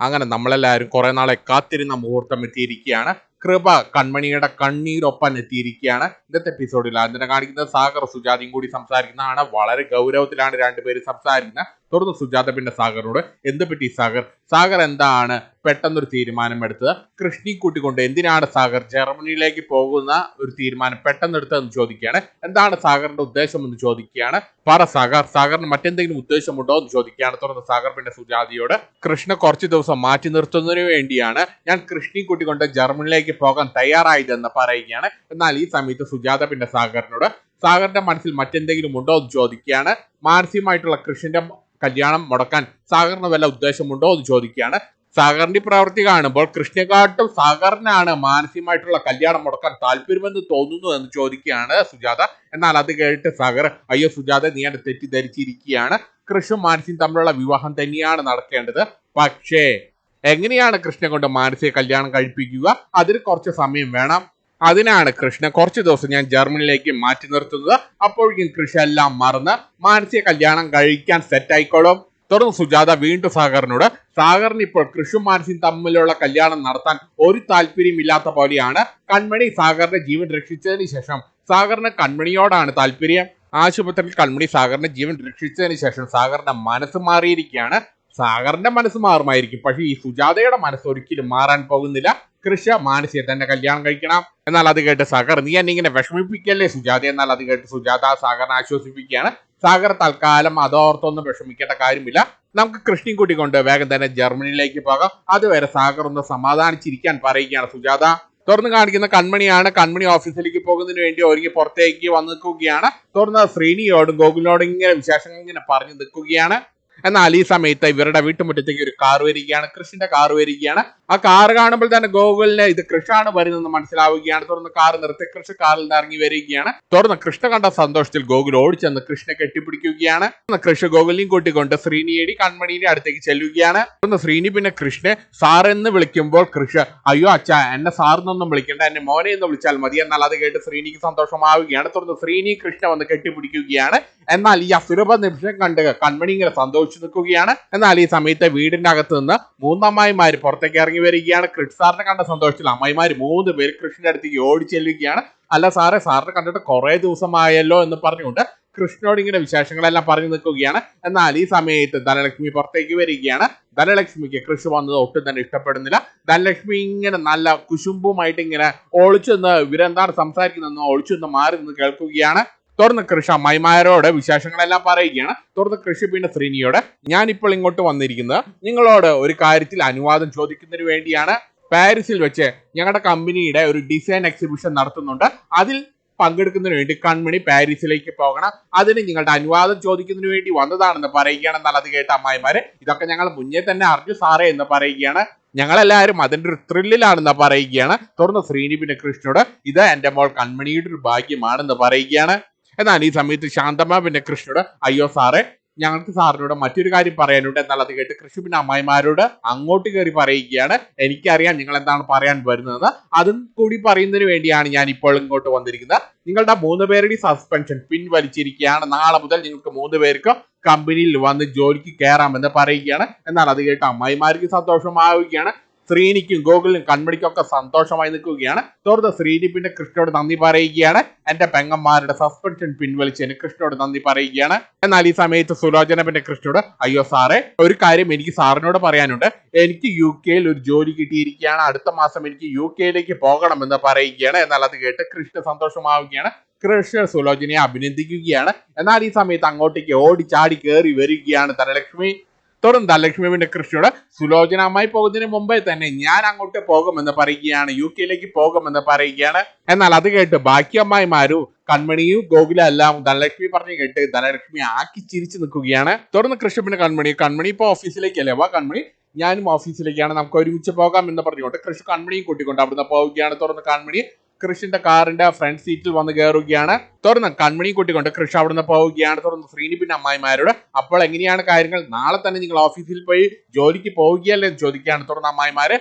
അങ്ങനെ നമ്മളെല്ലാവരും കുറെ നാളെ കാത്തിരുന്ന മുഹൂർത്തം എത്തിയിരിക്കുകയാണ്. കൃപ കൺമണിയുടെ കണ്ണീരൊപ്പം എത്തിയിരിക്കുകയാണ്. ഇന്നത്തെ എപ്പിസോഡിൽ അതിനെ കാണിക്കുന്നത് സാഗർ സുജാതയും കൂടി സംസാരിക്കുന്നതാണ്. വളരെ ഗൗരവത്തിലാണ് രണ്ടുപേരും സംസാരിക്കുന്നത്. തുടർന്ന് സുജാത പിന്നെ സാഗറിനോട് എന്ത് പറ്റി സാഗർ? സാഗർ എന്താണ്? പെട്ടെന്നൊരു തീരുമാനം എടുത്തത്. കൃഷ്ണി കൂട്ടിക്കൊണ്ട് എന്തിനാണ് സാഗർ ജർമ്മനിയിലേക്ക് പോകുന്ന ഒരു തീരുമാനം പെട്ടെന്ന് എടുത്തതെന്ന് ചോദിക്കുകയാണ്. എന്താണ് സാഗറിന്റെ ഉദ്ദേശം എന്ന് ചോദിക്കുകയാണ്. പറ സാഗർ സാഗറിന് മറ്റെന്തെങ്കിലും ഉദ്ദേശമുണ്ടോ എന്ന് ചോദിക്കുകയാണ്. തുടർന്ന് സാഗർ പിന്നെ സുജാതയോട് കൃഷ്ണ കുറച്ച് ദിവസം മാറ്റി നിർത്തുന്നതിന് വേണ്ടിയാണ് ഞാൻ കൃഷ്ണി കൂട്ടിക്കൊണ്ട് ജർമ്മനിയിലേക്ക് പോകാൻ തയ്യാറായതെന്ന് പറയുകയാണ്. എന്നാൽ ഈ സമയത്ത് സുജാത പിന്നെ സാഗറിനോട് സാഗറിന്റെ മനസ്സിൽ മറ്റെന്തെങ്കിലും ഉണ്ടോ എന്ന് ചോദിക്കുകയാണ്. മാനസികമായിട്ടുള്ള കൃഷ്ണന്റെ കല്യാണം മുടക്കാൻ സാഗറിന് വല്ല ഉദ്ദേശമുണ്ടോ എന്ന് ചോദിക്കുകയാണ്. സാഗറിന്റെ പ്രവൃത്തി കാണുമ്പോൾ കൃഷ്ണകാട്ടും സാഗറിനാണ് മാനസികമായിട്ടുള്ള കല്യാണം മുടക്കാൻ താല്പര്യമെന്ന് തോന്നുന്നു എന്ന് ചോദിക്കുകയാണ് സുജാത. എന്നാൽ അത് കേട്ട് സാഗർ അയ്യോ സുജാത നീ എന്നെ തെറ്റിദ്ധരിച്ചിരിക്കുകയാണ്. കൃഷ്ണും മാനസിയും തമ്മിലുള്ള വിവാഹം തന്നെയാണ് നടക്കേണ്ടത്. പക്ഷേ എങ്ങനെയാണ് കൃഷ്ണൻ കൊണ്ട് മാനസിക കല്യാണം കഴിപ്പിക്കുക? അതിന് കുറച്ച് സമയം വേണം. അതിനാണ് കൃഷ്ണ കുറച്ച് ദിവസം ഞാൻ ജർമ്മനിയിലേക്ക് മാറ്റി നിർത്തുന്നത്. അപ്പോഴേക്കും കൃഷി എല്ലാം മറന്ന് മാനസിക കല്യാണം കഴിക്കാൻ സെറ്റ് ആയിക്കോളും. തുടർന്ന് സുജാത വീണ്ടും സാഗറിനോട് സാഗറിന് ഇപ്പോൾ കൃഷും മാനസിയും തമ്മിലുള്ള കല്യാണം നടത്താൻ ഒരു താല്പര്യമില്ലാത്ത പോലെയാണ്. കൺമണി സാഗറിന്റെ ജീവൻ രക്ഷിച്ചതിന് ശേഷം സാഗറിന് കൺമണിയോടാണ് താല്പര്യം. ആശുപത്രിയിൽ കൺമണി സാഗറിന്റെ ജീവൻ രക്ഷിച്ചതിന് ശേഷം സാഗറിന്റെ മനസ്സ് മാറിയിരിക്കുകയാണ്. സാഗറിന്റെ മനസ്സ് മാറുമായിരിക്കും. പക്ഷേ ഈ സുജാതയുടെ മനസ്സ് ഒരിക്കലും മാറാൻ പോകുന്നില്ല. കൃഷ മാനസിയെ തന്നെ കല്യാണം കഴിക്കണം. എന്നാൽ അത് കേട്ട് സാഗർ നീ എന്നെ ഇങ്ങനെ വിഷമിപ്പിക്കല്ലേ സുജാത? എന്നാൽ അത് കേട്ട് സുജാത സാഗറിനെ ആശ്വസിപ്പിക്കുകയാണ്. സാഗർ തൽക്കാലം അതോർത്തൊന്നും വിഷമിക്കേണ്ട കാര്യമില്ല. നമുക്ക് കൃഷ്ണയും കൂട്ടിക്കൊണ്ട് വേഗം തന്നെ ജർമ്മനിയിലേക്ക് പോകാം. അതുവരെ സാഗർ ഒന്ന് സമാധാനിച്ചിരിക്കാൻ പറയുകയാണ് സുജാത. തുറന്ന് കാണിക്കുന്ന കൺമണിയാണ്. കൺമണി ഓഫീസിലേക്ക് പോകുന്നതിന് വേണ്ടി ഒരുങ്ങി പുറത്തേക്ക് വന്ന് നിൽക്കുകയാണ്. തുറന്ന് ശ്രീനിയോടും ഗോകുലിനോടും ഇങ്ങനെ വിശേഷങ്ങൾ ഇങ്ങനെ പറഞ്ഞു നിൽക്കുകയാണ്. എന്നാൽ ഈ സമയത്ത് ഇവരുടെ വീട്ടുമുറ്റത്തേക്ക് ഒരു കാർ വരികയാണ്. കൃഷിന്റെ കാർ വരികയാണ്. ആ കാർ കാണുമ്പോൾ തന്നെ ഗോകുലിന് ഇത് കൃഷാണ് വരുന്നതെന്ന് മനസ്സിലാവുകയാണ്. തുടർന്ന് കാർ നിർത്തി കൃഷ് കാറിൽ നിന്ന് ഇറങ്ങി വരികയാണ്. തുടർന്ന് കൃഷ്ണ കണ്ട സന്തോഷത്തിൽ ഗോകുൽ ഓടിച്ചെന്ന് കൃഷ്ണനെ കെട്ടിപ്പിടിക്കുകയാണ്. കൃഷ്ണ കൃഷി ഗോകുലിനെയും കൂട്ടിക്കൊണ്ട് ശ്രീനിയേടി കൺമണിയുടെ അടുത്തേക്ക് ചെല്ലുകയാണ്. തുടർന്ന് ശ്രീനി പിന്നെ കൃഷ്ണനെ സാർ എന്ന് വിളിക്കുമ്പോൾ കൃഷ്ണ അയ്യോ അച്ഛ എന്നെ സാറിനൊന്നും വിളിക്കണ്ട എന്നെ മോനെ എന്ന് വിളിച്ചാൽ മതി. എന്നാൽ അത് കേട്ട് ശ്രീനിക്ക് സന്തോഷമാവുകയാണ്. തുടർന്ന് ശ്രീനി കൃഷ്ണ വന്ന് കെട്ടിപ്പിടിക്കുകയാണ്. എന്നാൽ ഈ അസുരഭ നിമിഷം കണ്ട് കൺമണി ഇങ്ങനെ സന്തോഷിച്ചു നിൽക്കുകയാണ്. എന്നാൽ ഈ സമയത്ത് വീടിന്റെ അകത്ത് നിന്ന് മൂന്നമ്മായിമാര് പുറത്തേക്ക് ഇറങ്ങി വരികയാണ്. കൃഷ് സാറിനെ കണ്ട സന്തോഷത്തിൽ അമ്മായിമാര് മൂന്ന് പേര് കൃഷ്ണന്റെ അടുത്തേക്ക് ഓടി ചെല്ലുകയാണ്. അല്ല സാറേ സാറിനെ കണ്ടിട്ട് കുറെ ദിവസമായല്ലോ എന്ന് പറഞ്ഞുകൊണ്ട് കൃഷ്ണനോട് ഇങ്ങനെ വിശേഷങ്ങളെല്ലാം പറഞ്ഞു നിൽക്കുകയാണ്. എന്നാൽ ഈ സമയത്ത് ധനലക്ഷ്മി പുറത്തേക്ക് വരികയാണ്. ധനലക്ഷ്മിക്ക് കൃഷി വന്നത് ഒട്ടും തന്നെ ഇഷ്ടപ്പെടുന്നില്ല. ധനലക്ഷ്മി ഇങ്ങനെ നല്ല കുശുമ്പുമായിട്ട് ഇങ്ങനെ ഒളിച്ചു നിന്ന് ഇവരെന്താണ് സംസാരിക്കുന്നതെന്ന് നിന്ന് മാറി നിന്ന് കേൾക്കുകയാണ്. തുറന്ന് കൃഷി അമ്മായിമാരോട് വിശേഷങ്ങളെല്ലാം പറയുകയാണ്. തുറന്ന് കൃഷി പിന്നെ ശ്രീനിയോട്. ഞാനിപ്പോൾ ഇങ്ങോട്ട് വന്നിരിക്കുന്നത് നിങ്ങളോട് ഒരു കാര്യത്തിൽ അനുവാദം ചോദിക്കുന്നതിന് വേണ്ടിയാണ്. പാരീസിൽ വെച്ച് ഞങ്ങളുടെ കമ്പനിയുടെ ഒരു ഡിസൈൻ എക്സിബിഷൻ നടത്തുന്നുണ്ട്. അതിൽ പങ്കെടുക്കുന്നതിന് വേണ്ടി കൺമണി പാരീസിലേക്ക് പോകണം. അതിന് നിങ്ങളുടെ അനുവാദം ചോദിക്കുന്നതിന് വേണ്ടി വന്നതാണെന്ന് പറയുകയാണ് എന്നാൽ അത് കേട്ട അമ്മായിമാര് ഇതൊക്കെ ഞങ്ങൾ മുന്നേ തന്നെ അറിഞ്ഞു സാറേ എന്ന് പറയുകയാണ്. ഞങ്ങളെല്ലാവരും അതിന്റെ ഒരു ത്രില്ലിലാണെന്ന് പറയുകയാണ്. തുടർന്ന് ശ്രീനി പിന്നെ കൃഷ്ണനോട് ഇത് എന്റെ മോൾ കൺമണിയുടെ ഒരു ഭാഗ്യമാണെന്ന് പറയുകയാണ്. എന്നാൽ ഈ സമയത്ത് ശാന്തമ്മ പിന്നെ കൃഷ്ണനോട് അയ്യോ സാറേ ഞങ്ങൾക്ക് സാറിനോട് മറ്റൊരു കാര്യം പറയാനുണ്ട് എന്നാൽ അത് കേട്ട് കൃഷി പിന്നെ അമ്മായിമാരോട് അങ്ങോട്ട് കയറി പറയുകയാണ്. എനിക്കറിയാം നിങ്ങൾ എന്താണ് പറയാൻ വരുന്നത്. അതും കൂടി പറയുന്നതിന് വേണ്ടിയാണ് ഞാൻ ഇപ്പോൾ ഇങ്ങോട്ട് വന്നിരിക്കുന്നത്. നിങ്ങളുടെ മൂന്ന് പേരുടെ സസ്പെൻഷൻ പിൻവലിച്ചിരിക്കുകയാണ്. നാളെ മുതൽ നിങ്ങൾക്ക് മൂന്ന് പേർക്ക് കമ്പനിയിൽ വന്ന് ജോലിക്ക് കയറാമെന്ന് പറയുകയാണ്. എന്നാൽ അത് കേട്ട് അമ്മായിമാർക്ക് സന്തോഷമാവുകയാണ്. ശ്രീനിക്കും ഗോകുലിനും കൺമണിക്കൊക്കെ സന്തോഷമായി നിൽക്കുകയാണ്. തുടർന്ന് ശ്രീനിപ്പിന്റെ കൃഷ്ണയോട് നന്ദി പറയുകയാണ്. എന്റെ പെങ്ങന്മാരുടെ സസ്പെൻഷൻ പിൻവലിച്ചതിന് കൃഷ്ണയോട് നന്ദി പറയുകയാണ്. എന്നാൽ ഈ സമയത്ത് സുലോചന പിന്നെ കൃഷ്ണയോട് അയ്യോ സാറേ ഒരു കാര്യം എനിക്ക് സാറിനോട് പറയാനുണ്ട്. എനിക്ക് യു കെയിൽ ഒരു ജോലി കിട്ടിയിരിക്കുകയാണ്. അടുത്ത മാസം എനിക്ക് യു കെയിലേക്ക് പോകണമെന്ന് പറയുകയാണ്. എന്നാൽ അത് കേട്ട് കൃഷ്ണ സന്തോഷമാവുകയാണ്. കൃഷ്ണ സുലോചനയെ അഭിനന്ദിക്കുകയാണ്. എന്നാൽ ഈ സമയത്ത് അങ്ങോട്ടേക്ക് ഓടി ചാടി കയറി വരികയാണ് ധനലക്ഷ്മി. തുടർന്ന് ധനലക്ഷ്മി പിന്നെ കൃഷ്ണയോട് സുലോചനമായി പോകുന്നതിന് മുമ്പേ തന്നെ ഞാൻ അങ്ങോട്ട് പോകുമെന്ന് പറയുകയാണ് യു കെയിലേക്ക് പോകുമെന്ന് പറയുകയാണ്. എന്നാൽ അത് കേട്ട് ബാക്കി അമ്മായിമാരും കൺമണിയും ഗോകുല എല്ലാം ധനലക്ഷ്മി പറഞ്ഞു കേട്ട് ധനലക്ഷ്മി ആക്കി ചിരിച്ചു നിൽക്കുകയാണ്. തുടർന്ന് കൃഷ്ണ പിന്നെ കൺമണി കൺമണി ഇപ്പൊ ഓഫീസിലേക്കല്ലേ വാ കൺമണി. ഞാനും ഓഫീസിലേക്കാണ് നമുക്ക് ഒരുമിച്ച് പോകാം എന്ന് പറഞ്ഞുകൊണ്ട് കൃഷ്ണ കൺമണിയും കൂട്ടിക്കൊണ്ട് അവിടുന്ന് പോവുകയാണ്. തുറന്ന് കൺമണി കൃഷിന്റെ കാറിന്റെ ഫ്രണ്ട് സീറ്റിൽ വന്ന് കയറുകയാണ് തുടർന്ന് കൺമണി കൂട്ടിക്കൊണ്ട് കൃഷി അവിടുന്ന് പോവുകയാണ്. തുടർന്ന് ശ്രീനി പിന്നെ അമ്മായിമാരോട് അപ്പോൾ എങ്ങനെയാണ് കാര്യങ്ങൾ? നാളെ തന്നെ നിങ്ങൾ ഓഫീസിൽ പോയി ജോലിക്ക് പോവുകയല്ലേ? എന്ന് ചോദിക്കുകയാണ്. തുടർന്ന് അമ്മായിമാര്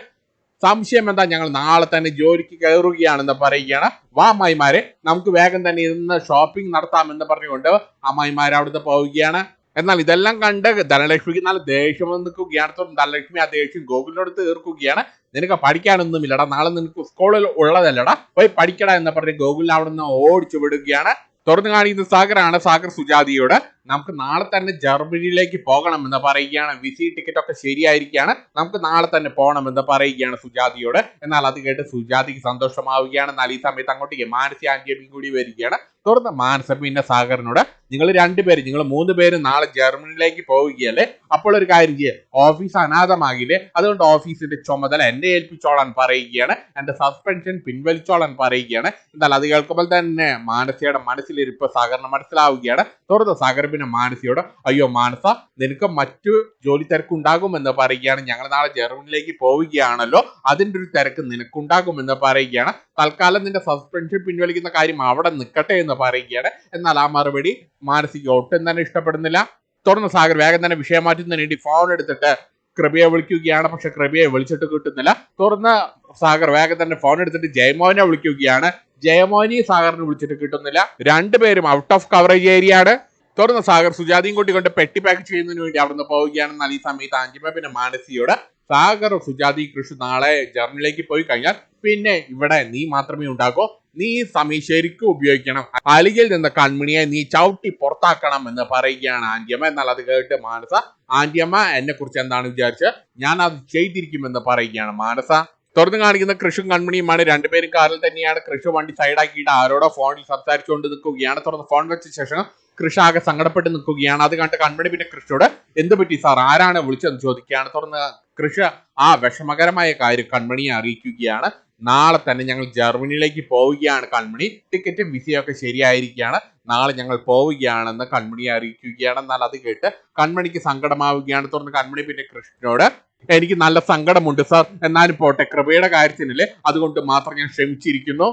സംശയം എന്താ? ഞങ്ങൾ നാളെ തന്നെ ജോലിക്ക് കയറുകയാണെന്ന് പറയുകയാണ്. വാ അമ്മായിമാരെ നമുക്ക് വേഗം തന്നെ ഇന്ന് ഷോപ്പിംഗ് നടത്താമെന്ന് പറഞ്ഞുകൊണ്ട് അമ്മായിമാർ അവിടുന്ന് പോവുകയാണ്. എന്നാൽ ഇതെല്ലാം കണ്ട് ധനലക്ഷ്മിക്ക് നല്ല ദേഷ്യം നിൽക്കുകയാണ്. ധനലക്ഷ്മി ആ ദേഷ്യം ഗോകുലിനോട് തീർക്കുകയാണ്. നിനക്ക് പഠിക്കാനൊന്നുമില്ലടാ. നാളെ നിനക്ക് സ്കൂളിൽ ഉള്ളതല്ലടാ. പോയി പഠിക്കടാ എന്ന് പറഞ്ഞ് ഗോകുലിനെ അവിടെ നിന്ന് ഓടിച്ചു വിടുകയാണ് തുറന്നു കാണിക്കുന്ന സാഗറാണ് സാഗർ സുജാതിയോട്. നമുക്ക് നാളെ തന്നെ ജർമ്മനിയിലേക്ക് പോകണമെന്ന് പറയുകയാണ്. വിസി ടിക്കറ്റ് ഒക്കെ ശരിയായിരിക്കുകയാണ്. നമുക്ക് നാളെ തന്നെ പോകണമെന്ന് പറയുകയാണ് സുജാതിയോട്. എന്നാൽ അത് കേട്ട് സുജാതിക്ക് സന്തോഷമാവുകയാണ്. എന്നാൽ ഈ സമയത്ത് അങ്ങോട്ടേക്ക് മാനസി ആന്റിയമ്മയും കൂടി വരികയാണ്. തുടർന്ന് മാനസ പിന്നെ സാഗറിനോട് നിങ്ങൾ രണ്ടുപേരും നിങ്ങൾ മൂന്ന് പേര് നാളെ ജർമ്മനിയിലേക്ക് പോവുകയല്ലേ? അപ്പോൾ ഒരു കാര്യം ചെയ്യുക ഓഫീസ് അനാഥമാകില്ലേ? അതുകൊണ്ട് ഓഫീസിന്റെ ചുമതല എന്നെ ഏൽപ്പിച്ചോളാൻ പറയുകയാണ്. എന്റെ സസ്പെൻഷൻ പിൻവലിച്ചോളാൻ പറയുകയാണ്. എന്നാൽ അത് കേൾക്കുമ്പോൾ തന്നെ മാനസിയുടെ മനസ്സിലിരിപ്പ് സാഗറിന് മനസ്സിലാവുകയാണ്. തുടർന്ന് സാഗർ പിന്നെ മാനസിയോട് അയ്യോ മാനസ നിനക്ക് മറ്റു ജോലി തിരക്കുണ്ടാകുമെന്ന് പറയുകയാണ്. ഞങ്ങൾ നാളെ ജർമ്മനിയിലേക്ക് പോവുകയാണല്ലോ. അതിന്റെ ഒരു തിരക്ക് നിനക്കുണ്ടാകുമെന്ന് പറയുകയാണ്. തൽക്കാലം നിന്റെ സസ്പെൻഷൻ പിൻവലിക്കുന്ന കാര്യം അവിടെ നിൽക്കട്ടെ എന്ന് പറയുകയാണ്. എന്നാൽ ആ മറുപടി മാനസിക ഒട്ടും തന്നെ ഇഷ്ടപ്പെടുന്നില്ല. തുടർന്ന് സാഗർ വേഗം തന്നെ വിഷയം മാറ്റുന്നതിന് വേണ്ടി ഫോൺ എടുത്തിട്ട് കൃപയെ വിളിക്കുകയാണ്. പക്ഷെ കൃപയെ വിളിച്ചിട്ട് കിട്ടുന്നില്ല. തുടർന്ന് സാഗർ വേഗം തന്നെ ഫോൺ എടുത്തിട്ട് ജയമോഹനെ വിളിക്കുകയാണ്. ജയമോഹനെ സാഗറിനെ വിളിച്ചിട്ട് കിട്ടുന്നില്ല. രണ്ടുപേരും ഔട്ട് ഓഫ് കവറേജ് ഏരിയ ആണ്. തുടർന്ന് സാഗർ സുജാതിയും കൂട്ടിക്കൊണ്ട് പെട്ടി പാക്ക് ചെയ്യുന്നതിന് വേണ്ടി അവിടുന്ന് പോവുകയാണെന്നാൽ ഈ സമയത്ത് ആഞ്ചിമ പിന്നെ മാനസിയോട് സാഗർ സുജാതി കൃഷി നാളെ ജർമ്മനിലേക്ക് പോയി കഴിഞ്ഞാൽ പിന്നെ ഇവിടെ നീ മാത്രമേ ഉണ്ടാക്കൂ. നീ ഈ സമയം ശരിക്കും ഉപയോഗിക്കണം. അലിയിൽ നിന്ന് കൺമണിയെ നീ ചവിട്ടി പുറത്താക്കണം എന്ന് പറയുകയാണ് ആന്റിയമ്മ എന്നാൽ അത് കേട്ട് മാനസ ആന്റിയമ്മ എന്നെ കുറിച്ച് എന്താണ് വിചാരിച്ചത്? ഞാൻ അത് ചെയ്തിരിക്കുമെന്ന് പറയുകയാണ് മാനസ. തുറന്നു കാണിക്കുന്ന കൃഷും കൺമണിയുമാണ് രണ്ടുപേരും കാറിൽ തന്നെയാണ്. കൃഷി വണ്ടി സൈഡാക്കിയിട്ട് ആരോടോ ഫോണിൽ സംസാരിച്ചുകൊണ്ട് നിൽക്കുകയാണ്. തുറന്ന് ഫോൺ വെച്ച ശേഷം കൃഷി ആകെ സങ്കടപ്പെട്ട് നിൽക്കുകയാണ്. അത് കണ്ട് കൺമണി പിന്നെ കൃഷിയോട് എന്ത് പറ്റി സാർ? ആരാണ് വിളിച്ചെന്ന് ചോദിക്കുകയാണ്. തുടർന്ന് കൃഷി ആ വിഷമകരമായ കാര്യം കൺമണിയെ അറിയിക്കുകയാണ്. നാളെ തന്നെ ഞങ്ങൾ ജർമ്മനിയിലേക്ക് പോവുകയാണ് കൺമണി. ടിക്കറ്റും വിസയൊക്കെ ശരിയായിരിക്കുകയാണ്. നാളെ ഞങ്ങൾ പോവുകയാണെന്ന് കൺമണിയെ അറിയിക്കുകയാണ്. എന്നാൽ അത് കേട്ട് കൺമണിക്ക് സങ്കടമാവുകയാണ്. തുടർന്ന് കൺമണി പിന്നെ കൃഷ്ണനോട് എനിക്ക് നല്ല സങ്കടമുണ്ട് സാർ. എന്നാലും പോട്ടെ. കൃപയുടെ കാര്യത്തിനല്ലേ അതുകൊണ്ട് മാത്രം ഞാൻ ക്ഷമിച്ചിരിക്കുന്നു.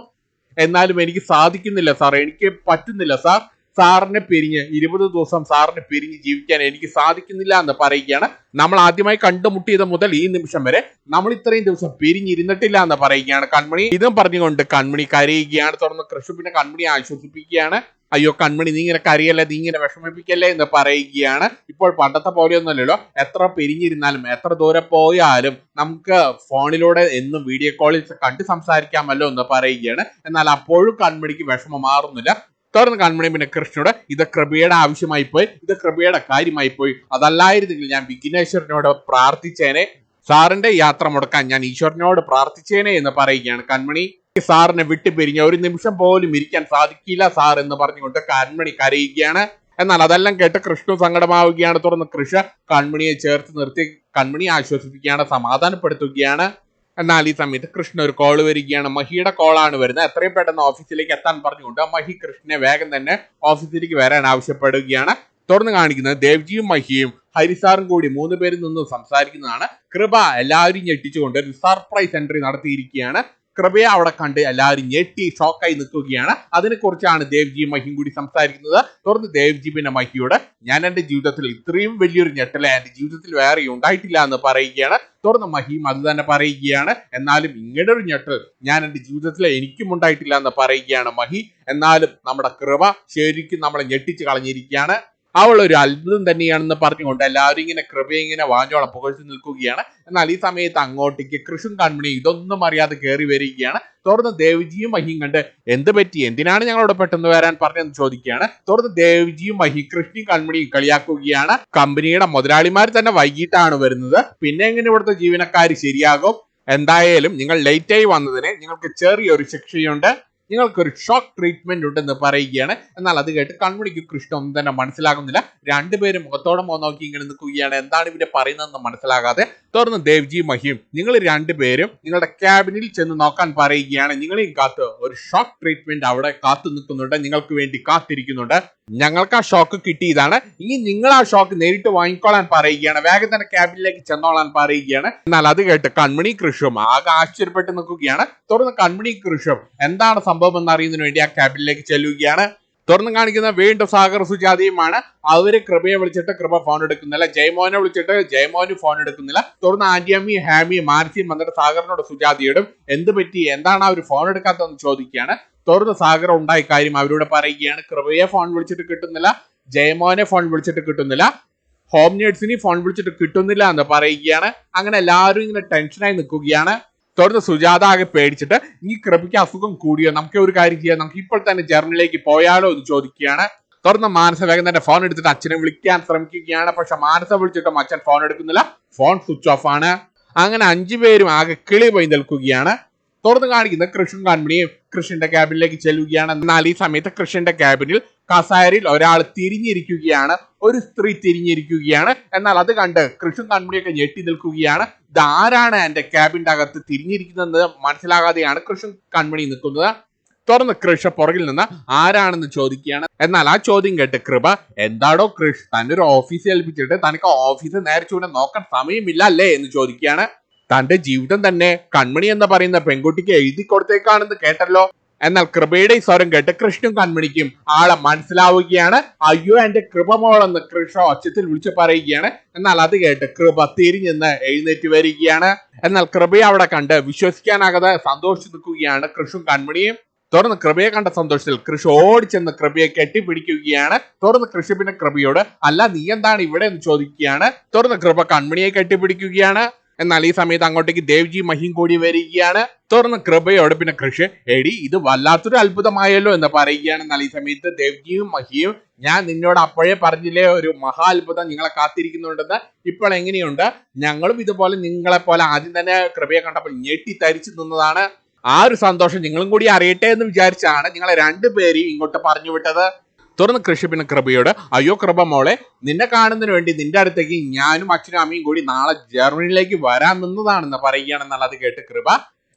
എന്നാലും എനിക്ക് സാധിക്കുന്നില്ല സാർ എനിക്ക് പറ്റുന്നില്ല സാർ. സാറിനെ പിരിഞ്ഞ് ഇരുപത് ദിവസം സാറിനെ പിരിഞ്ഞ് ജീവിക്കാൻ എനിക്ക് സാധിക്കുന്നില്ല എന്ന് പറയുകയാണ്. നമ്മൾ ആദ്യമായി കണ്ടുമുട്ടിയത് മുതൽ ഈ നിമിഷം വരെ നമ്മൾ ഇത്രയും ദിവസം പിരിഞ്ഞിരുന്നിട്ടില്ല എന്ന് പറയുകയാണ് കൺമണി. ഇതും പറഞ്ഞുകൊണ്ട് കൺമണി കരയുകയാണ്. തുടർന്ന് പിന്നെ കൺമണി ആശ്വസിപ്പിക്കുകയാണ്. അയ്യോ കൺമണി നീ ഇങ്ങനെ കരയല്ലേ? നീ ഇങ്ങനെ വിഷമിപ്പിക്കല്ലേ? എന്ന് പറയുകയാണ്. ഇപ്പോൾ പണ്ടത്തെ പോലെയൊന്നുമല്ലല്ലോ എത്ര പിരിഞ്ഞിരുന്നാലും എത്ര ദൂരെ പോയാലും നമുക്ക് ഫോണിലൂടെ എന്നും വീഡിയോ കോളിൽ കണ്ട് സംസാരിക്കാമല്ലോ എന്ന് പറയുകയാണ്. എന്നാൽ അപ്പോഴും കൺമണിക്ക് വിഷമം മാറുന്നില്ല. തുടർന്ന് കാണുമ്പോഴേ പിന്നെ കൃഷ്ണനോട് ഇത് കൃപയുടെ ആവശ്യമായി പോയി ഇത് കൃപയുടെ കാര്യമായി പോയി. അതല്ലായിരുന്നെങ്കിൽ ഞാൻ വിഘ്നേശ്വരനോട് പ്രാർത്ഥിച്ചേനെ. സാറിന്റെ യാത്ര മുടക്കാൻ ഞാൻ ഈശ്വരനോട് പ്രാർത്ഥിച്ചേനെ എന്ന് പറയുകയാണ് കൺമണി സാറിനെ വിട്ടു പിരിഞ്ഞ ഒരു നിമിഷം പോലും ഇരിക്കാൻ സാധിക്കില്ല സാർ എന്ന് പറഞ്ഞുകൊണ്ട് കൺമണി കരയുകയാണ്. എന്നാൽ അതെല്ലാം കേട്ട് കൃഷ്ണു സങ്കടമാവുകയാണ്. തുടർന്ന് കൃഷ കൺമണിയെ ചേർത്ത് നിർത്തി കൺമണി ആശ്വസിപ്പിക്കുകയാണ് സമാധാനപ്പെടുത്തുകയാണ്. എന്നാൽ ഈ സമയത്ത് കൃഷ്ണ ഒരു കോൾ വരികയാണ്. മഹിയുടെ കോളാണ് വരുന്നത്. എത്രയും പെട്ടെന്ന് ഓഫീസിലേക്ക് എത്താൻ പറഞ്ഞുകൊണ്ട് മഹി കൃഷ്ണനെ വേഗം തന്നെ ഓഫീസിലേക്ക് വരാൻ ആവശ്യപ്പെടുകയാണ്. തുറന്നു കാണിക്കുന്നത് ദേവ്ജിയും മഹിയും ഹരിസാറും കൂടി മൂന്ന് പേരിൽ നിന്നും സംസാരിക്കുന്നതാണ്. കൃപ എല്ലാവരും ഞെട്ടിച്ചുകൊണ്ട് ഒരു സർപ്രൈസ് എൻട്രി നടത്തിയിരിക്കുകയാണ്. കൃപയെ അവിടെ കണ്ട് എല്ലാവരും ഞെട്ടി ഷോക്കായി നിൽക്കുകയാണ്. അതിനെക്കുറിച്ചാണ് ദേവ്ജിയും മഹിയും കൂടി സംസാരിക്കുന്നത്. തുടർന്ന് ദേവ്ജി പിന്നെ മഹിയോട് ഞാൻ എന്റെ ജീവിതത്തിൽ ഇത്രയും വലിയൊരു ഞെട്ടല എന്റെ ജീവിതത്തിൽ വേറെ ഉണ്ടായിട്ടില്ല എന്ന് പറയുകയാണ്. തുടർന്ന് മഹിയും അത് തന്നെ പറയുകയാണ് എന്നാലും ഇങ്ങനെ ഒരു ഞെട്ടൽ ഞാൻ എന്റെ ജീവിതത്തിൽ എനിക്കും ഉണ്ടായിട്ടില്ല എന്ന് പറയുകയാണ് മഹി. എന്നാലും നമ്മുടെ കൃപ ശരിക്കും നമ്മളെ ഞെട്ടിച്ച് കളഞ്ഞിരിക്കുകയാണ്. അവൾ ഒരു അത്ഭുതം തന്നെയാണെന്ന് പറഞ്ഞുകൊണ്ട് എല്ലാവരും ഇങ്ങനെ കൃപയെ ഇങ്ങനെ വാഞ്ഞോളം പുകഴ്ത്തി നിൽക്കുകയാണ്. എന്നാൽ ഈ സമയത്ത് അങ്ങോട്ടേക്ക് കൃഷും കൺമണി ഇതൊന്നും അറിയാതെ കയറി വരികയാണ്. തുറന്ന് ദേവിജിയും മഹിയും കണ്ട് എന്ത് പറ്റി? എന്തിനാണ് ഞങ്ങളോട് പെട്ടെന്ന് വരാൻ പറഞ്ഞതെന്ന് ചോദിക്കുകയാണ്. തുറന്ന് ദേവിജിയും മഹി കൃഷ്ണയും കൺമണിയും കളിയാക്കുകയാണ്. കമ്പനിയുടെ മുതലാളിമാർ തന്നെ വൈകിട്ടാണ് വരുന്നത്. പിന്നെ എങ്ങനെ ഇവിടുത്തെ ജീവനക്കാർ ശരിയാകും? എന്തായാലും നിങ്ങൾ ലേറ്റായി വന്നതിന് നിങ്ങൾക്ക് ചെറിയൊരു ശിക്ഷയുണ്ട്. നിങ്ങൾക്കൊരു ഷോക്ക് ട്രീറ്റ്മെന്റ് ഉണ്ടെന്ന് പറയുകയാണ്. എന്നാൽ അത് കേട്ട് കൺമുടിക്ക് കൃഷ്ണ ഒന്നും തന്നെ മനസ്സിലാകുന്നില്ല. രണ്ടുപേരും മുഖത്തോടെ മോ നോക്കി ഇങ്ങനെ നിൽക്കുകയാണ്. എന്താണ് ഇവരെ പറയുന്നതെന്ന് മനസ്സിലാകാതെ തുടർന്ന് ദേവ്ജി മഹിയും നിങ്ങൾ രണ്ടുപേരും നിങ്ങളുടെ ക്യാബിനിൽ ചെന്ന് നോക്കാൻ പറയുകയാണ്. നിങ്ങളെയും കാത്ത് ഒരു ഷോക്ക് ട്രീറ്റ്മെന്റ് അവിടെ കാത്തു നിൽക്കുന്നുണ്ട്. നിങ്ങൾക്ക് വേണ്ടി കാത്തിരിക്കുന്നുണ്ട്. ഞങ്ങൾക്ക് ആ ഷോക്ക് കിട്ടിയതാണ്. ഇനി നിങ്ങൾ ആ ഷോക്ക് നേരിട്ട് വാങ്ങിക്കോളാൻ പറയുകയാണ്. വേഗം തന്നെ ക്യാബിനിലേക്ക് ചെന്നോളാൻ പറയുകയാണ്. എന്നാൽ അത് കേട്ട് കൺമണി കൃഷും ആകെ ആശ്ചര്യപ്പെട്ട് നിൽക്കുകയാണ്. തുടർന്ന് കൺമണി കൃഷും എന്താണ് സംഭവം എന്ന് അറിയുന്നതിന് വേണ്ടി ആ ക്യാബിനിലേക്ക് ചെല്ലുകയാണ്. തുറന്നു കാണിക്കുന്ന വീണ്ടും സാഗർ സുജാതയുമാണ്. അവർ കൃപയെ വിളിച്ചിട്ട് കൃപ ഫോൺ എടുക്കുന്നില്ല. ജയമോനെ വിളിച്ചിട്ട് ജയമോന് ഫോൺ എടുക്കുന്നില്ല. തുറന്ന് ആന്റിയമ്മയും ഹാമിയും മാനസിയും വന്നിട്ട് സാഗറിനോട് സുജാതയോടും എന്ത് പറ്റി? എന്താണ് അവർ ഫോൺ എടുക്കാത്തതെന്ന് ചോദിക്കുകയാണ്. തുറന്ന് സാഗരം ഉണ്ടായ കാര്യം അവരോട് പറയുകയാണ്. കൃപയെ ഫോൺ വിളിച്ചിട്ട് കിട്ടുന്നില്ല ജയമോനെ ഫോൺ വിളിച്ചിട്ട് കിട്ടുന്നില്ല ഹോം നേഴ്സിനെ ഫോൺ വിളിച്ചിട്ട് കിട്ടുന്നില്ല എന്ന് പറയുകയാണ്. അങ്ങനെ എല്ലാവരും ഇങ്ങനെ ടെൻഷനായി നിൽക്കുകയാണ്. തുടർന്ന് സുജാത ആകെ പേടിച്ചിട്ട് ഈ കൃപയ്ക്ക് അസുഖം കൂടിയോ? നമുക്ക് ഒരു കാര്യം ചെയ്യാം. നമുക്ക് ഇപ്പോൾ തന്നെ ജർമ്മനിലേക്ക് പോയാലോ എന്ന് ചോദിക്കുകയാണ്. തുടർന്ന് മാനസ വേഗം തന്നെ ഫോൺ എടുത്തിട്ട് അച്ഛനെ വിളിക്കാൻ ശ്രമിക്കുകയാണ്. പക്ഷെ മാനസ വിളിച്ചിട്ടും അച്ഛൻ ഫോൺ എടുക്കുന്നില്ല. ഫോൺ സ്വിച്ച് ഓഫ് ആണ്. അങ്ങനെ അഞ്ചു പേരും ആകെ കിളി പോയി നിൽക്കുകയാണ്. തുറന്ന് കാണിക്കുന്ന കൃഷ്ണൻ കാൺമണിയും കൃഷ്ണന്റെ ക്യാബിനിലേക്ക് ചെല്ലുകയാണ്. എന്നാൽ ഈ സമയത്ത് കൃഷ്ണന്റെ ക്യാബിനിൽ കസാരിൽ ഒരാൾ തിരിഞ്ഞിരിക്കുകയാണ്. ഒരു സ്ത്രീ തിരിഞ്ഞിരിക്കുകയാണ്. എന്നാൽ അത് കണ്ട് കൃഷ്ണൻ കൺമണിയൊക്കെ ഞെട്ടി നിൽക്കുകയാണ്. ഇതാരാണ് എന്റെ ക്യാബിന്റെ അകത്ത് തിരിഞ്ഞിരിക്കുന്നത് മനസ്സിലാകാതെയാണ് കൃഷ്ണൻ കൺമണി നിൽക്കുന്നത്. തുറന്ന് കൃഷ പുറകിൽ നിന്ന് ആരാണെന്ന് ചോദിക്കുകയാണ്. എന്നാൽ ആ ചോദ്യം കേട്ട് കൃപ എന്താടോ കൃഷ് തന്നെ ഒരു ഓഫീസ് ഏൽപ്പിച്ചിട്ട് തനിക്ക് ഓഫീസ് നേരെ ചൂടെ നോക്കാൻ സമയമില്ല അല്ലേ എന്ന് ചോദിക്കുകയാണ്. തന്റെ ജീവിതം തന്നെ കൺമണി എന്ന് പറയുന്ന പെൺകുട്ടിക്ക് എഴുതി കൊടുത്തേക്കാണെന്ന് കേട്ടല്ലോ. എന്നാൽ കൃപയുടെ സ്വരം കേട്ട് കൃഷ്ണൻ കൺമണിക്കും ആളെ മനസ്സിലാവുകയാണ്. അയ്യോ എന്റെ കൃപ മോളെന്ന് കൃഷ്ണ ഒച്ചത്തിൽ വിളിച്ചു പറയുകയാണ്. എന്നാൽ അത് കേട്ട് കൃപ തിരിഞ്ഞെന്ന് എഴുന്നേറ്റ് വരികയാണ്. എന്നാൽ കൃപയെ അവിടെ കണ്ട് വിശ്വസിക്കാനാകാതെ സന്തോഷിച്ചു നിൽക്കുകയാണ് കൃഷ്ണും കൺമണിയും. തുറന്ന് കൃപയെ കണ്ട സന്തോഷത്തിൽ കൃഷി ഓടിച്ചെന്ന് കൃപയെ കെട്ടിപ്പിടിക്കുകയാണ്. തുറന്ന് കൃഷി പിന്നെ കൃപയോട് അല്ല നീ എന്താണ് ഇവിടെ? എന്ന് ചോദിക്കുകയാണ്. തുറന്ന് കൃപ കൺമണിയെ കെട്ടിപ്പിടിക്കുകയാണ്. എന്നാൽ ഈ സമയത്ത് അങ്ങോട്ടേക്ക് ദേവ്ജി മഹിം കൂടി വരികയാണ്. തുറന്ന് കൃപയോട് പിന്നെ കൃഷി എടി ഇത് വല്ലാത്തൊരു അത്ഭുതമായല്ലോ എന്ന് പറയുകയാണ്. എന്നാൽ ഈ സമയത്ത് ദേവ്ജിയും മഹിയും ഞാൻ നിന്നോട് അപ്പോഴേ പറഞ്ഞില്ലേ ഒരു മഹാ അത്ഭുതം നിങ്ങളെ കാത്തിരിക്കുന്നുണ്ടെന്ന്. ഇപ്പോൾ എങ്ങനെയുണ്ട്? ഞങ്ങളും ഇതുപോലെ നിങ്ങളെ പോലെ ആദ്യം തന്നെ കൃപയെ കണ്ടപ്പോൾ ഞെട്ടി തരിച്ചു നിന്നതാണ്. ആ ഒരു സന്തോഷം നിങ്ങളും കൂടി അറിയട്ടെ എന്ന് വിചാരിച്ചാണ് നിങ്ങളെ രണ്ടുപേരെയും ഇങ്ങോട്ട് പറഞ്ഞു വിട്ടത്. തുറന്ന് കൃഷി പിന്നെ കൃപയോട് അയ്യോ കൃപ മോളെ നിന്നെ കാണുന്നതിന് വേണ്ടി നിന്റെ അടുത്തേക്ക് ഞാനും അച്ഛനും അമ്മയും കൂടി നാളെ ജർമ്മനിയിലേക്ക് വരാൻ നിന്നതാണെന്ന് പറയുകയാണെന്നുള്ളത് കേട്ട് കൃപ.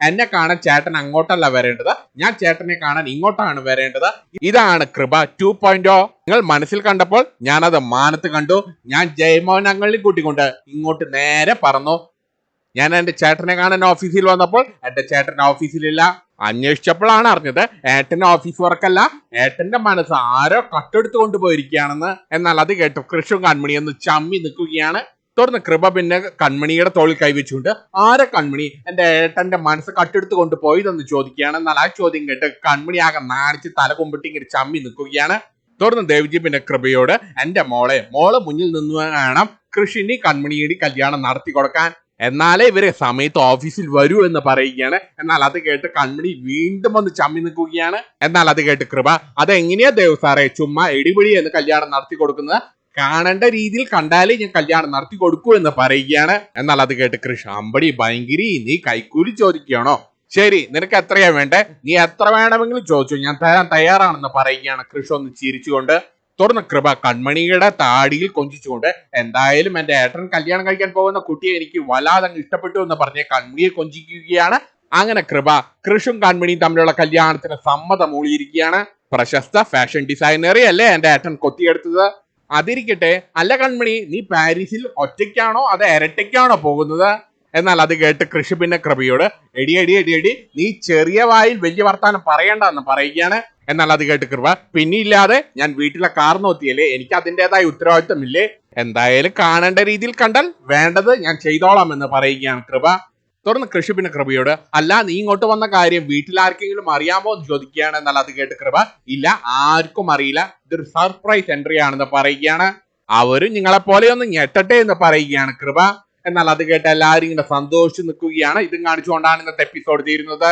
എന്നെ കാണാൻ ചേട്ടൻ അങ്ങോട്ടല്ല വരേണ്ടത്. ഞാൻ ചേട്ടനെ കാണാൻ ഇങ്ങോട്ടാണ് വരേണ്ടത്. ഇതാണ് കൃപ ടു പോയിന്റ് നിങ്ങൾ മനസ്സിൽ കണ്ടപ്പോൾ ഞാനത് മാനത്ത് കണ്ടു. ഞാൻ ജയമോഹൻ അങ്ങളിൽ കൂട്ടിക്കൊണ്ട് ഇങ്ങോട്ട് നേരെ പറന്നു. ഞാൻ എന്റെ ചേട്ടനെ കാണാൻ ഓഫീസിൽ വന്നപ്പോൾ എന്റെ ചേട്ടൻ ഓഫീസിലില്ല അന്വേഷിച്ചപ്പോഴാണ് അറിഞ്ഞത് ഏട്ടന്റെ ഓഫീസ് വർക്കല്ല ഏട്ടന്റെ മനസ്സ് ആരോ കട്ടെടുത്ത് കൊണ്ടുപോയിരിക്കുകയാണെന്ന്. എന്നാൽ അത് കേട്ടു കൃഷും കൺമണി ഒന്ന് ചമ്മി നിൽക്കുകയാണ്. തുടർന്ന് കൃപ പിന്നെ കൺമണിയുടെ തോളിൽ കൈവച്ചുകൊണ്ട് ആരെ കൺമണി എന്റെ ഏട്ടന്റെ മനസ്സ് കട്ടെടുത്ത് കൊണ്ടുപോയതെന്ന് ചോദിക്കുകയാണ്. എന്നാൽ ആ ചോദ്യം കേട്ട് കൺമണി ആകെ നാണിച്ച് തല കൊമ്പിട്ട് ഇങ്ങനെ ചമ്മി നിൽക്കുകയാണ്. തുടർന്ന് ദേവിജി പിന്നെ കൃപയോട് എന്റെ മോളെ മോളെ മുന്നിൽ നിന്ന് വേണം കൃഷിനി കൺമണിയുടെ കല്യാണം നടത്തി കൊടുക്കാൻ. എന്നാലേ ഇവരെ സമയത്ത് ഓഫീസിൽ വരൂ എന്ന് പറയുകയാണ്. എന്നാൽ അത് കേട്ട് കൺമണി വീണ്ടും വന്ന് ചമ്മി നിൽക്കുകയാണ്. എന്നാൽ അത് കേട്ട് കൃപ അതെങ്ങനെയാ ദേവ് സാറേ? ചുമ്മാ എടിപിടി എന്ന് കല്യാണം നടത്തി കൊടുക്കുന്നത്. കാണേണ്ട രീതിയിൽ കണ്ടാലേ ഞാൻ കല്യാണം നടത്തി കൊടുക്കൂ എന്ന് പറയുകയാണ്. എന്നാൽ അത് കേട്ട് കൃഷ അമ്പടി ഭയങ്കരി നീ കൈക്കൂലി ചോദിക്കുകയാണോ? ശരി നിനക്ക് എത്രയാ വേണ്ടേ? നീ എത്ര വേണമെങ്കിലും ചോദിച്ചു. ഞാൻ തരാൻ തയ്യാറാണെന്ന് പറയുകയാണ്. കൃഷ ഒന്ന് ചിരിച്ചുകൊണ്ട് തുറന്ന കൃപ കൺമണിയുടെ താടിയിൽ കൊഞ്ചിച്ചുകൊണ്ട് എന്തായാലും എന്റെ ഏട്ടൻ കല്യാണം കഴിക്കാൻ പോകുന്ന കുട്ടിയെ എനിക്ക് വല്ലാതെ ഇഷ്ടപ്പെട്ടു എന്ന് പറഞ്ഞ് കൺമണിയെ കൊഞ്ചിക്കുകയാണ്. അങ്ങനെ കൃപ കൃഷും കൺമണിയും തമ്മിലുള്ള കല്യാണത്തിന് സമ്മതം മൂളിയിരിക്കുകയാണ് പ്രശസ്ത ഫാഷൻ ഡിസൈനറെ അല്ലേ എന്റെ ഏട്ടൻ കൊത്തിയെടുത്തത്? അതിരിക്കട്ടെ അല്ല കൺമണി നീ പാരീസിൽ ഒറ്റയ്ക്കാണോ അതോ ഇരട്ടയ്ക്കാണോ പോകുന്നത്? എന്നാൽ അത് കേട്ട് കൃഷി പിന്നെ കൃപയോട് എടി എടി എടി എടി നീ ചെറിയ വായിൽ വലിയ വർത്താനം പറയണ്ട എന്ന് പറയുകയാണ്. എന്നാൽ അത് കേട്ട് കൃപ പിന്നില്ലാതെ ഞാൻ വീട്ടിലെ കാർ നോത്തിയല്ലേ എനിക്ക് അതിന്റെതായ ഉത്തരവാദിത്തമില്ലേ എന്തായാലും കാണേണ്ട രീതിയിൽ കണ്ടാൽ വേണ്ടത് ഞാൻ ചെയ്തോളാം എന്ന് പറയുകയാണ് കൃപ. തുടർന്ന് കൃഷി പിന്നെ കൃപയോട് അല്ല നീ ഇങ്ങോട്ട് വന്ന കാര്യം വീട്ടിൽ ആർക്കെങ്കിലും അറിയാമോ? എന്ന് ചോദിക്കുകയാണ്. എന്നാൽ അത് കേട്ട് കൃപ ഇല്ല ആർക്കും അറിയില്ല. ഇതൊരു സർപ്രൈസ് എൻട്രി ആണെന്ന് പറയുകയാണ്. അവരും നിങ്ങളെ പോലെ ഒന്ന് ഞെട്ടട്ടെ എന്ന് പറയുകയാണ് കൃപ. എന്നാൽ അത് കേട്ട് എല്ലാവരും ഇങ്ങനെ സന്തോഷിച്ച് നിൽക്കുകയാണ്. ഇതും കാണിച്ചുകൊണ്ടാണ് ഇന്നത്തെ എപ്പിസോഡ് തീരുന്നത്.